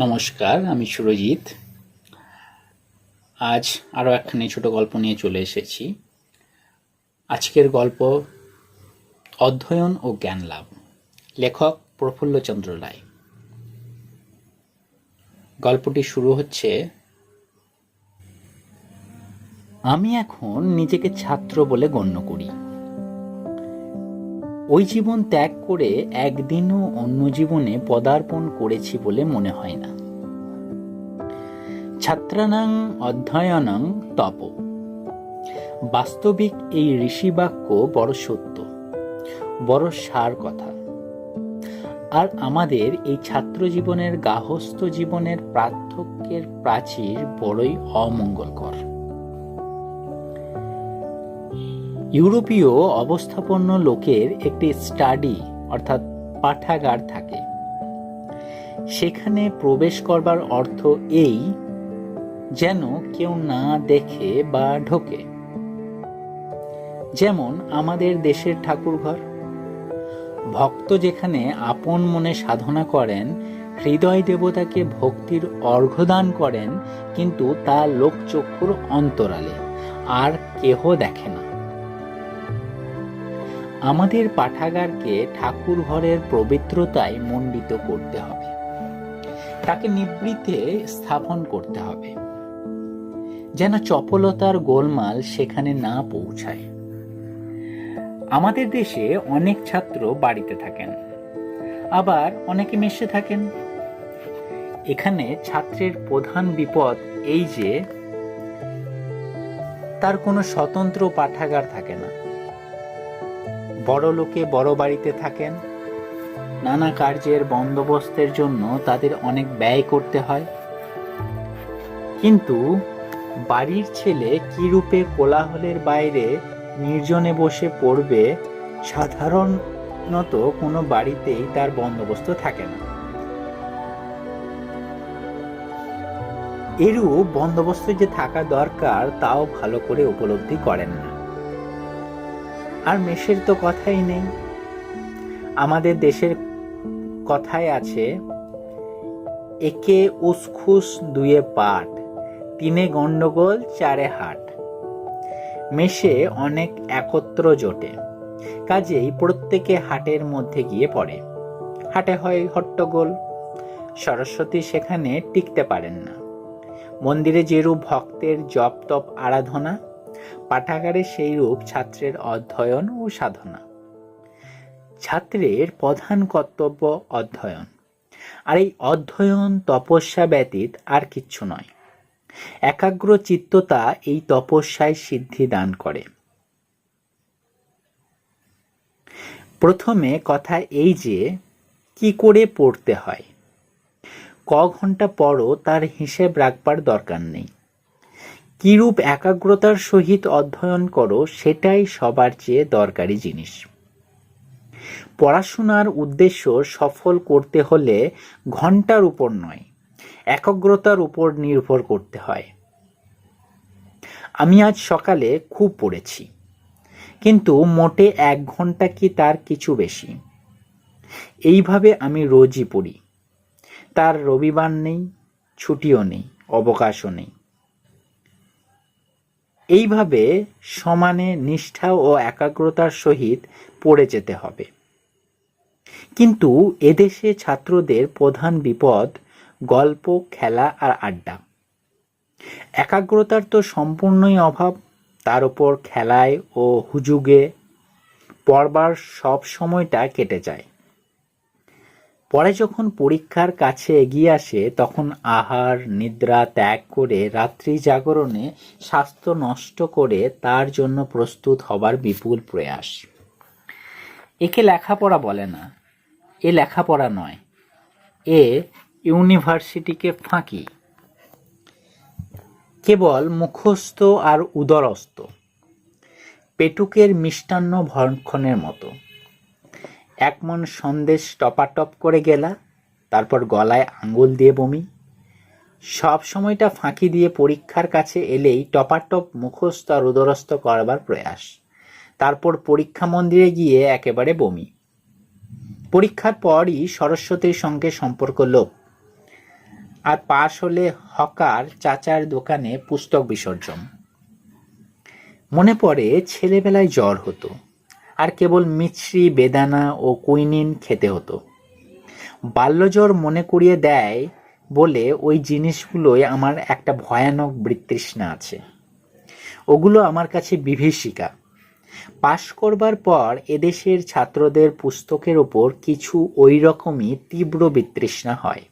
নমস্কার, আমি সুরজিৎ। আজ আরও একখানি ছোট গল্প নিয়ে চলে এসেছি। আজকের গল্প অধ্যয়ন ও জ্ঞান লাভ। লেখক প্রফুল্লচন্দ্র রায়। গল্পটি শুরু হচ্ছে, আমি এখন নিজেকে ছাত্র বলে গণ্য করি। ওই জীবন ত্যাগ করে একদিনও অন্য জীবনে পদার্পণ করেছি বলে মনে হয় না। ছাত্রানাং অধ্যয়নং তপ। বাস্তবিক এই ঋষিবাক্য বড় সত্য, বড় সার কথা। আর আমাদের এই ছাত্র জীবনের গাহস্থ জীবনের পার্থক্যের প্রাচীর বড়ই অমঙ্গলকর। ইউরোপীয় অবস্থাপন্ন লোকের একটি স্টাডি, অর্থাৎ পাঠাগার থাকে। সেখানে প্রবেশ করবার অর্থ এই, যেন কেউ না দেখে বা ঢোকে। যেমন আমাদের দেশের ঠাকুরঘর। ভক্ত যেখানে আপন মনে সাধনা করেন, হৃদয় দেবতাকে ভক্তির অর্ঘ্যদান করেন, কিন্তু তা লোকচক্ষুর অন্তরালে, আর কেহ দেখে না। আমাদের পাঠাগারকে ঠাকুর ঘরের পবিত্রতায় মণ্ডিত করতে হবে। তাকে নিবৃত্তে স্থাপন করতে হবে। যেন চপলতার গোলমাল সেখানে না পৌঁছায়। আমাদের দেশে অনেক ছাত্র বাড়িতে থাকেন। আবার অনেকে মেশে থাকেন। এখানে ছাত্রের প্রধান বিপদ এই যে, তার কোনো স্বতন্ত্র পাঠাগার থাকে না। বড় লোকে বড় বাড়িতে থাকেন। নানা কার্যের বন্দোবস্তের জন্য তাদের অনেক ব্যয় করতে হয়। কিন্তু বাড়ির ছেলে কি রূপে কোলাহলের বাইরে নির্জনে বসে পড়বে, সাধারণত কোনো বাড়িতেই তার বন্দোবস্ত থাকে না। এরূপ বন্দোবস্ত যে থাকা দরকার, তাও ভালো করে উপলব্ধি করেন না। আর মেষের তো কথাই নেই। আমাদের দেশের কথায় আছে, একে উসখুস দুয়ে পাট, তিনে গন্ডগোল, চারে হাট। মেষে অনেক একত্র জোটে, কাজেই প্রত্যেকে হাটের মধ্যে গিয়ে পড়ে। হাটে হয় হট্টগোল, সরস্বতী সেখানে টিকতে পারেন না। মন্দিরে যেরূপ ভক্তের জপ তপ আরাধনা পাঠাগারে সেই রূপ ছাত্রের অধ্যয়ন ও সাধনা। ছাত্রের প্রধান কর্তব্য অধ্যয়ন। আর এই অধ্যয়ন তপস্যা ব্যতীত আর কিচ্ছু নয়। একাগ্র চিত্ততা এই তপস্যায় সিদ্ধি দান করে। প্রথমে কথা এই যে, কি করে পড়তে হয়? ক ঘণ্টা পরও তার হিসেব রাখবার দরকার নেই। কিরূপ একাগ্রতার সহিত অধ্যয়ন করো, সেটাই সবার চেয়ে দরকারি জিনিস। পড়াশোনার উদ্দেশ্য সফল করতে হলে ঘণ্টার উপর নয়, একাগ্রতার উপর নির্ভর করতে হয়। আমি আজ সকালে খুব পড়েছি, কিন্তু মোটে এক ঘণ্টা কি তার কিছু বেশি? এইভাবে আমি রোজই পড়ি, তার রবিবার নেই, ছুটিও নেই, অবকাশও নেই। এইভাবে সমানে নিষ্ঠা ও একাগ্রতার সহিত পড়ে যেতে হবে। কিন্তু এদেশে ছাত্রদের প্রধান বিপদ গল্প, খেলা আর আড্ডা। একাগ্রতার তো সম্পূর্ণই অভাব, তার উপর খেলায় ও হুজুগে পড়বার সব সময়টা কেটে যায়। পরে যখন পরীক্ষার কাছে এগিয়ে আসে, তখন আহার, নিদ্রা ত্যাগ করে রাত্রি জাগরণে স্বাস্থ্য নষ্ট করে তার জন্য প্রস্তুত হবার বিপুল প্রয়াস। একে লেখাপড়া বলে না। এ লেখাপড়া নয়। এ ইউনিভার্সিটিকে ফাঁকি। কেবল মুখস্থ আর উদরস্থ। পেটুকের মিষ্টান্ন ভক্ষণের মতো। এক মন সন্দেশ টপাটপ করে গেলা, তারপর গলায় আঙ্গুল দিয়ে বমি। সব সময়টা ফাঁকি দিয়ে পরীক্ষার কাছে এলেই টপাটপ মুখস্থ আর উদরস্থ করবার প্রয়াস। তারপর পরীক্ষা মন্দিরে গিয়ে একেবারে বমি। পরীক্ষার পরই সরস্বতীর সঙ্গে সম্পর্ক লোপ। আর পাশ হলে হকার চাচার দোকানে পুস্তক বিসর্জন। মনে পড়ে ছেলেবেলায় জ্বর হতো। আর কেবল মিছরি, বেদানা ও কুইনিন খেতে হতো। বাল্যজ্বর মনে করিয়ে দেয় বলে ওই জিনিসগুলোই আমার একটা ভয়ানক বৃতৃষ্ণা আছে। ওগুলো আমার কাছে বিভীষিকা। পাশ করবার পর এদেশের ছাত্রদের পুস্তকের ওপর কিছু ওই রকমই তীব্র বিতৃষ্ণা হয়।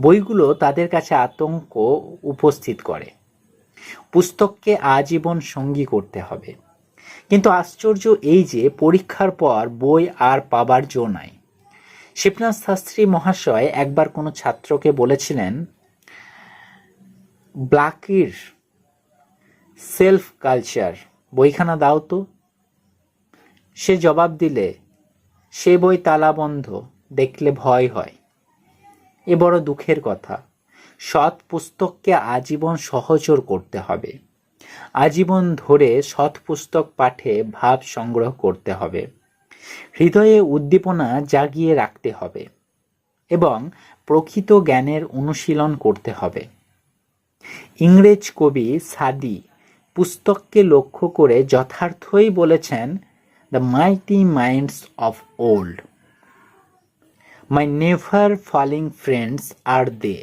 বইগুলো তাদের কাছে আতঙ্ক উপস্থিত করে। পুস্তককে আজীবন সঙ্গী করতে হবে। কিন্তু আশ্চর্য এই যে পরীক্ষার পর বই আর পাবার জো নাই। শিবনাথ শাস্ত্রী মহাশয় একবার কোনো ছাত্রকে বলেছিলেন, ব্লাকির সেলফ কালচার, বইখানা দাও তো। সে জবাব দিলে, সে বই তালা বন্ধ, দেখলে ভয় হয়। এ বড় দুঃখের কথা। সৎ পুস্তককে আজীবন সহচর করতে হবে। আজীবন ধরে সৎ পুস্তক পাঠে ভাব সংগ্রহ করতে হবে। হৃদয়ে উদ্দীপনা জাগিয়ে রাখতে হবে এবং প্রকৃত জ্ঞানের অনুশীলন করতে হবে। ইংরেজ কবি সাদি পুস্তককে লক্ষ্য করে যথার্থই বলেছেন the mighty minds of old my never falling friends are they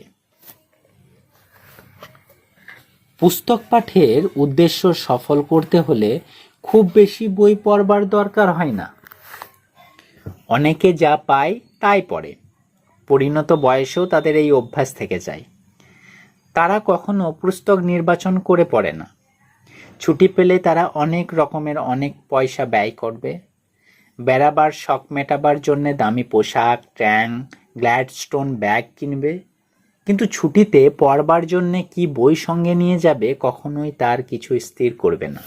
পুস্তক পাঠের উদ্দেশ্য সফল করতে হলে খুব বেশি বই পড়বার দরকার হয় না। অনেকে যা পায় তাই পড়ে। পরিণত বয়সেও তাদের এই অভ্যাস থেকে যায়। তারা কখনো পুস্তক নির্বাচন করে পড়ে না। ছুটি পেলে তারা অনেক রকমের অনেক পয়সা ব্যয় করবে। বেড়াবার শখ মেটাবার জন্যে দামি পোশাক, ট্যাং, গ্ল্যাডস্টোন ব্যাগ কিনবে। কিন্তু ছুটিতে পড়বার জন্যে কি বই সঙ্গে নিয়ে যাবে কখনোই তার কিছু স্থির করবে না।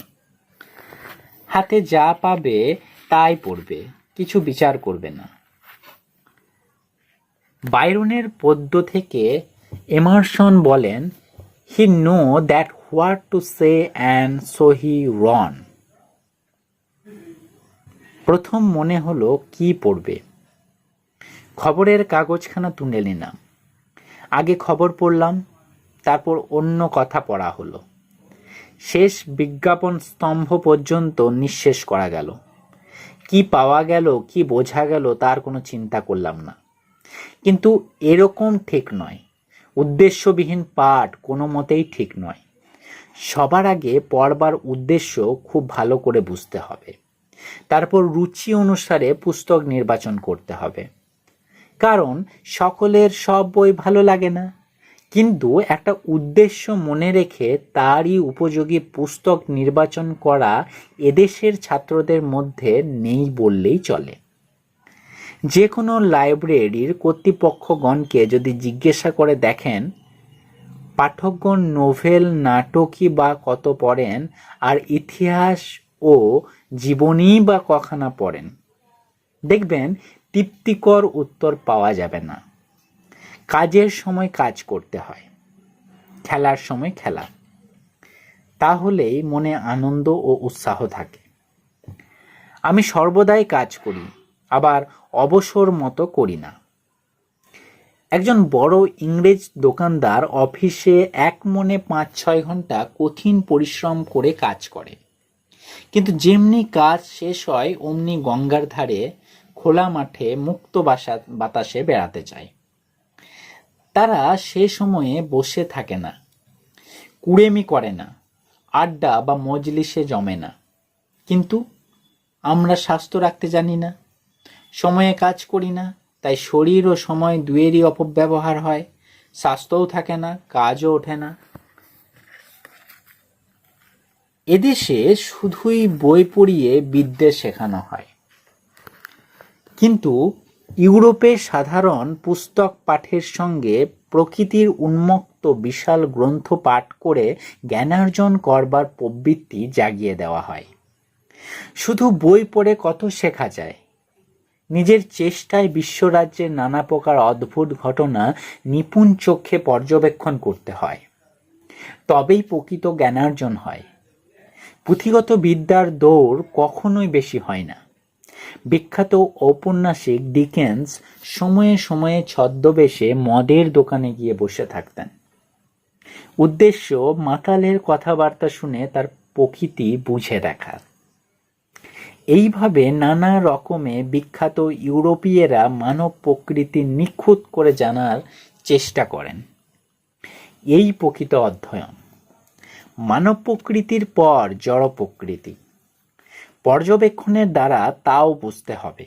হাতে যা পাবে তাই পড়বে, কিছু বিচার করবে না। বাইরনের পদ্য থেকে এমারসন বলেন he know that what to say and so he ran প্রথম মনে হলো, কি পড়বে? খবরের কাগজখানা তুলে নিলাম। আগে খবর পড়লাম, তারপর অন্য কথা পড়া হলো। শেষ বিজ্ঞাপন স্তম্ভ পর্যন্ত নিঃশেষ করা গেল। কি পাওয়া গেল, কি বোঝা গেল, তার কোনো চিন্তা করলাম না। কিন্তু এরকম ঠিক নয়। উদ্দেশ্যবিহীন পাঠ কোনো মতেই ঠিক নয়। সবার আগে পড়বার উদ্দেশ্য খুব ভালো করে বুঝতে হবে। তারপর রুচি অনুসারে পুস্তক নির্বাচন করতে হবে। কারণ সকলের সব বই ভালো লাগে না। কিন্তু একটা উদ্দেশ্য মনে রেখে তারই উপযোগী পুস্তক নির্বাচন করা এদেশের ছাত্রদের মধ্যে নেই বললেই চলে। যে কোনো লাইব্রেরির কর্তৃপক্ষগণকে যদি জিজ্ঞাসা করে দেখেন, পাঠকগণ নোভেল, নাটকই বা কত পড়েন, আর ইতিহাস ও জীবনী বা কখানা পড়েন, দেখবেন তৃপ্তিকর উত্তর পাওয়া যাবে না। কাজের সময় কাজ করতে হয়, খেলার সময় খেলা। তাহলেই মনে আনন্দ ও উৎসাহ থাকে। আমি সর্বদাই কাজ করি, আবার অবসর মতো করি না। একজন বড় ইংরেজ দোকানদার অফিসে এক মনে পাঁচ ছয় ঘণ্টা কঠিন পরিশ্রম করে কাজ করে। কিন্তু যেমনি কাজ শেষ হয়, অমনি গঙ্গার ধারে খোলা মাঠে মুক্ত বাসা, বাতাসে বেড়াতে চায়। তারা সে সময়ে বসে থাকে না, কুড়েমি করে না, আড্ডা বা মজলিসে জমে না। কিন্তু আমরা স্বাস্থ্য রাখতে জানি না, সময়ে কাজ করি না, তাই শরীর ও সময় দুয়েরই অপব্যবহার হয়, স্বাস্থ্যও থাকে না, কাজও ওঠে না। এদেশে শুধুই বই পড়িয়ে বিদ্যে শেখানো হয়। কিন্তু ইউরোপে সাধারণ পুস্তক পাঠের সঙ্গে প্রকৃতির উন্মুক্ত বিশাল গ্রন্থ পাঠ করে জ্ঞানার্জন করবার প্রবৃত্তি জাগিয়ে দেওয়া হয়। শুধু বই পড়ে কত শেখা যায়? নিজের চেষ্টায় বিশ্বরাজ্যের নানা প্রকার অদ্ভুত ঘটনা নিপুণ চোখে পর্যবেক্ষণ করতে হয়। তবেই প্রকৃত জ্ঞানার্জন হয়। পুঁথিগত বিদ্যার দৌড় কখনোই বেশি হয় না। বিখ্যাত ঔপন্যাসিক ডিকেন্স সময়ে সময়ে ছদ্মবেশে মদের দোকানে গিয়ে বসে থাকতেন। উদ্দেশ্য মাতালের কথাবার্তা শুনে তার প্রকৃতি বুঝে দেখা। এইভাবে নানা রকমে বিখ্যাত ইউরোপীয়রা মানব প্রকৃতি নিখুঁত করে জানার চেষ্টা করেন। এই প্রকৃত অধ্যয়ন। মানব প্রকৃতির পর জড় প্রকৃতি। পর্যবেক্ষণের দ্বারা তাও বুঝতে হবে।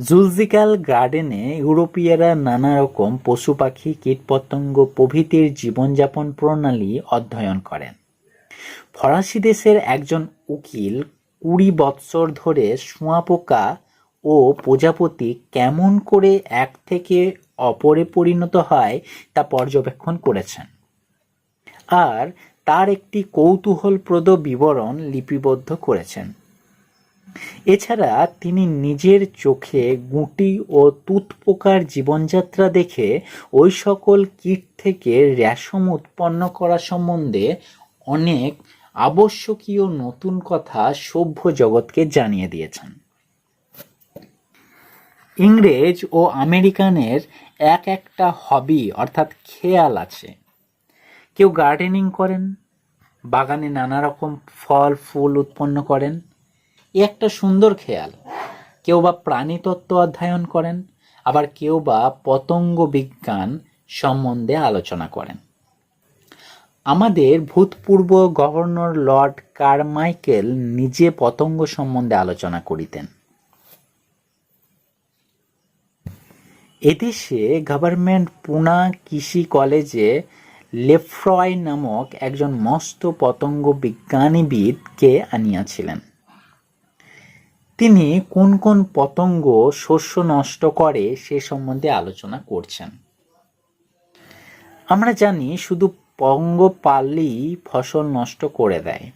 জুলজিক্যাল গার্ডেনে ইউরোপীয়রা নানা রকম পশু পাখি, কীটপতঙ্গ প্রভৃতির জীবনযাপন প্রণালী অধ্যয়ন করেন। ফরাসি দেশের একজন উকিল কুড়ি বৎসর ধরে শুঁয়াপোকা ও প্রজাপতি কেমন করে এক থেকে অপরে পরিণত হয় তা পর্যবেক্ষণ করেছেন। আর তার একটি কৌতূহলপ্রদ বিবরণ লিপিবদ্ধ করেছেন। এছাড়া তিনি নিজের চোখে গুটি ও তুতপোকার জীবনযাত্রা দেখে ওই সকল কীট থেকে রেশম উৎপন্ন করা সম্বন্ধে অনেক আবশ্যকীয় নতুন কথা সভ্য জগৎকে জানিয়ে দিয়েছেন। ইংরেজ ও আমেরিকানের এক একটা হবি অর্থাৎ খেয়াল আছে। কেউ গার্ডেনিং করেন, বাগানে নানা রকম ফল, ফুল উৎপন্ন করেন। এ একটা সুন্দর খেয়াল। কেউ বা প্রাণীতত্ত্ব অধ্যয়ন করেন, আবার কেউ বা পতঙ্গ বিজ্ঞান সম্বন্ধে আলোচনা করেন। আমাদের ভূতপূর্ব গভর্নর লর্ড কারমাইকেল নিজে পতঙ্গ সম্বন্ধে আলোচনা করিতেন। এদেশে গভর্নমেন্ট পুনা কৃষি কলেজে লেফ্রয় নামক একজন মস্ত পতঙ্গ বিজ্ঞানীবিদকে আনিয়াছিলেন? তিনি কোন কোন পতঙ্গ শস্য নষ্ট করে সে সম্বন্ধে আলোচনা করছেন? আমরা জানি শুধু পঙ্গপালই ফসল নষ্ট করে দেয়।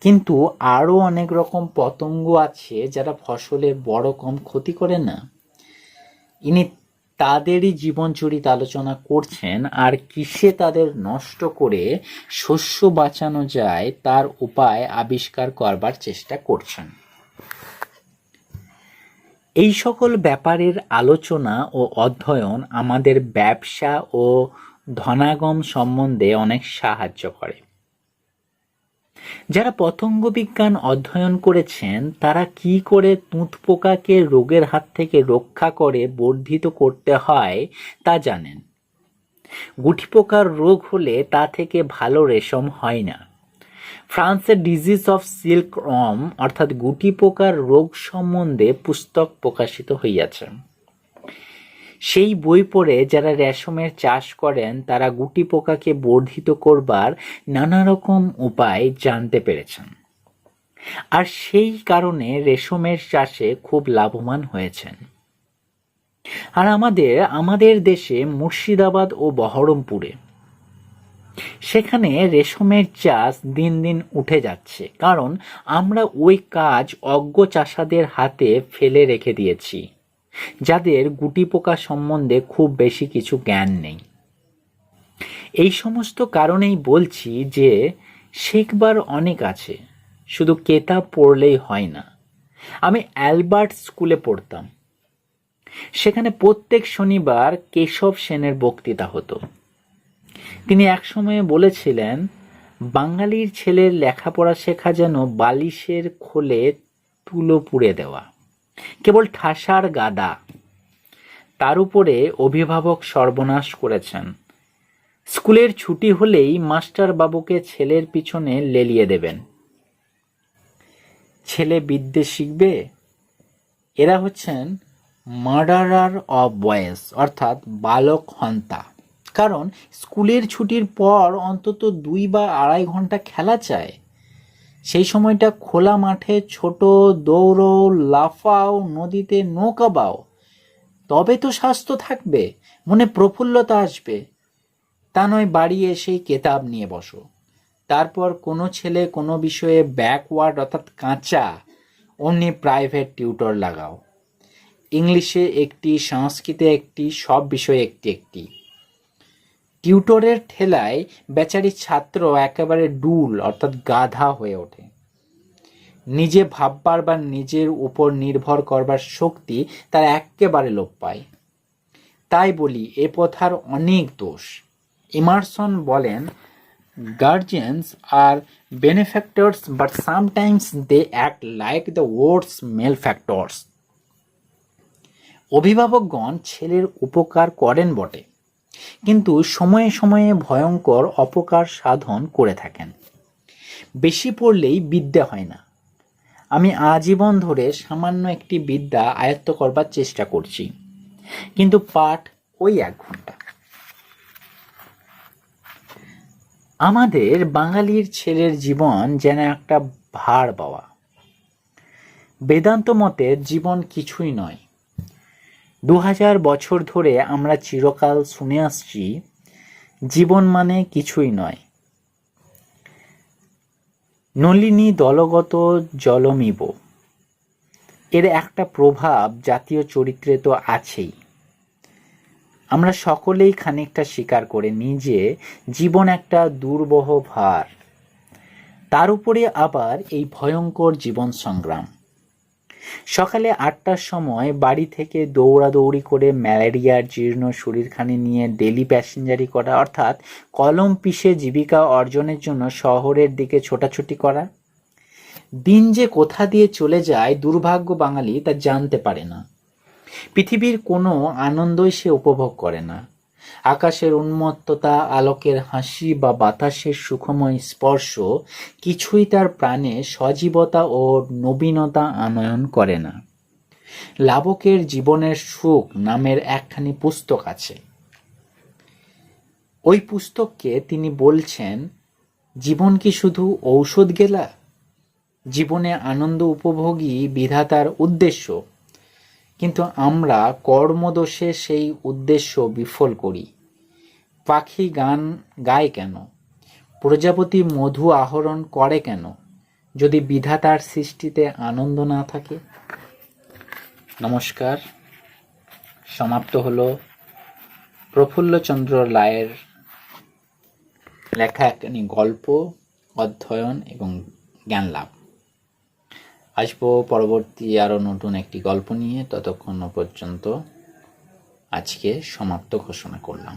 কিন্তু আরও অনেক রকম পতঙ্গ আছে যারা ফসলের বড় কম ক্ষতি করে না। ইনি তাদেরই জীবন চরিত আলোচনা করছেন আর কিসে তাদের নষ্ট করে শস্য বাঁচানো যায় তার উপায় আবিষ্কার করবার চেষ্টা করছেন। এই সকল ব্যাপারের আলোচনা ও অধ্যয়ন আমাদের ব্যবসা ও ধনাগম সম্বন্ধে অনেক সাহায্য করে। যারা পতঙ্গ বিজ্ঞান অধ্যয়ন করেছেন, তারা কি করে তুঁত পোকাকে রোগের হাত থেকে রক্ষা করে বর্ধিত করতে হয়, তা জানেন। গুটি পোকার রোগ হলে তা থেকে ভালো রেশম হয় না। ফ্রান্সের ডিজিজ অফ সিল্ক রম, অর্থাৎ গুটি পোকার রোগ সম্বন্ধে পুস্তক প্রকাশিত হইয়াছে। সেই বই পড়ে যারা রেশমের চাষ করেন, তারা গুটি পোকাকে বর্ধিত করবার নানা রকম উপায় জানতে পেরেছেন। আর সেই কারণে রেশমের চাষে খুব লাভবান হয়েছেন। আর আমাদের আমাদের দেশে মুর্শিদাবাদ ও বহরমপুরে, সেখানে রেশমের চাষ দিন দিন উঠে যাচ্ছে। কারণ আমরা ওই কাজ অজ্ঞ চাষাদের হাতে ফেলে রেখে দিয়েছি। যাদের গুটি পোকা সম্বন্ধে খুব বেশি কিছু জ্ঞান নেই। এই সমস্ত কারণেই বলছি যে শেখবার অনেক আছে, শুধু কেতাব পড়লেই হয় না। আমি অ্যালবার্ট স্কুলে পড়তাম। সেখানে প্রত্যেক শনিবার কেশব সেনের বক্তৃতা হতো। তিনি একসময়ে বলেছিলেন, বাঙালির ছেলের লেখাপড়া শেখা যেন বালিশের খোলে তুলো পুড়ে দেওয়া। কেবল ঠাসার গাদা। তার উপরে অভিভাবক সর্বনাশ করেছেন। স্কুলের ছুটি হলেই মাস্টার বাবুকে ছেলের পিছনে লেলিয়ে দেবেন। ছেলে বিদ্যে শিখবে? এরা হচ্ছেন মার্ডারার অফ বয়েস অর্থাৎ বালক হন্তা। কারণ স্কুলের ছুটির পর অন্তত দুই বা আড়াই ঘণ্টা খেলা চায়। সেই সময়টা খোলা মাঠে ছোট দৌড়ো লাফাও, নদীতে নৌকা বাও। তবে তো স্বাস্থ্য থাকবে, মনে প্রফুল্লতা আসবে। তা নয়, বাড়ি এসেই কেতাব নিয়ে বসো। তারপর কোনো ছেলে কোনো বিষয়ে ব্যাকওয়ার্ড অর্থাৎ কাঁচা, অমনি প্রাইভেট টিউটর লাগাও। ইংলিশে একটি, সংস্কৃতে একটি, সব বিষয়ে একটি একটি। টিউটরের ঠেলায় বেচারি ছাত্র একেবারে ডুল, অর্থাৎ গাধা হয়ে ওঠে। নিজে ভাববার বা নিজের উপর নির্ভর করবার শক্তি তার একেবারে লোপ পায়। তাই বলি, এ প্রথার অনেক দোষ। ইমারসন বলেন, guardians are benefactors, but sometimes they act like the words malefactors অভিভাবকগণ ছেলের উপকার করেন বটে। কিন্তু সময়ে সময়ে ভয়ঙ্কর অপকার সাধন করে থাকেন। বেশি পড়লেই বিদ্যা হয় না। আমি আজীবন ধরে সামান্য একটি বিদ্যা আয়ত্ত করবার চেষ্টা করছি। কিন্তু পাঠ ওই এক ঘণ্টা। আমাদের বাঙালির ছেলের জীবন যেন একটা ভার বাওয়া বেদান্ত মতে জীবন কিছুই নয়। দু হাজার বছর ধরে আমরা চিরকাল শুনে আসছি, জীবন মানে কিছুই নয়। নলিনী দলগত জলমিব। এর একটা প্রভাব জাতীয় চরিত্রে তো আছেই। আমরা সকলেই খানিকটা স্বীকার করে নিই যে জীবন একটা দুর্বহ ভার। তার উপরে আবার এই ভয়ঙ্কর জীবন সংগ্রাম। সকালে আটটার সময় বাড়ি থেকে দৌড়াদৌড়ি করে ম্যালেরিয়ার জীর্ণ শরীরখানি নিয়ে ডেলি প্যাসেঞ্জারি করা, অর্থাৎ কলম পিষে জীবিকা অর্জনের জন্য শহরের দিকে ছোটাছুটি করা। দিন যে কোথা দিয়ে চলে যায় দুর্ভাগ্য বাঙালি তা জানতে পারে না। পৃথিবীর কোনো আনন্দই সে উপভোগ করে না। আকাশের উন্মত্ততা, আলোকের হাসি বা বাতাসের সুখময় স্পর্শ কিছুই তার প্রাণে সজীবতা ও নবীনতা আনয়ন করে না। লাবকের জীবনের সুখ নামের একখানি পুস্তক আছে। ওই পুস্তককে তিনি বলছেন, জীবন কি শুধু ঔষধ গেলা? জীবনে আনন্দ উপভোগী বিধাতার উদ্দেশ্য। কিন্তু আমরা কর্মদোষে সেই উদ্দেশ্য বিফল করি। পাখি গান গায় কেন? প্রজাপতি মধু আহরণ করে কেন? যদি বিধাতার সৃষ্টিতে আনন্দ না থাকে? নমস্কার। সমাপ্ত হলো প্রফুল্লচন্দ্র রায়ের লেখা একটি গল্প, অধ্যয়ন এবং জ্ঞান লাভ আসব পরবর্তী আরও নতুন একটি গল্প নিয়ে ততক্ষণ পর্যন্ত আজকে সমাপ্ত ঘোষণা করলাম।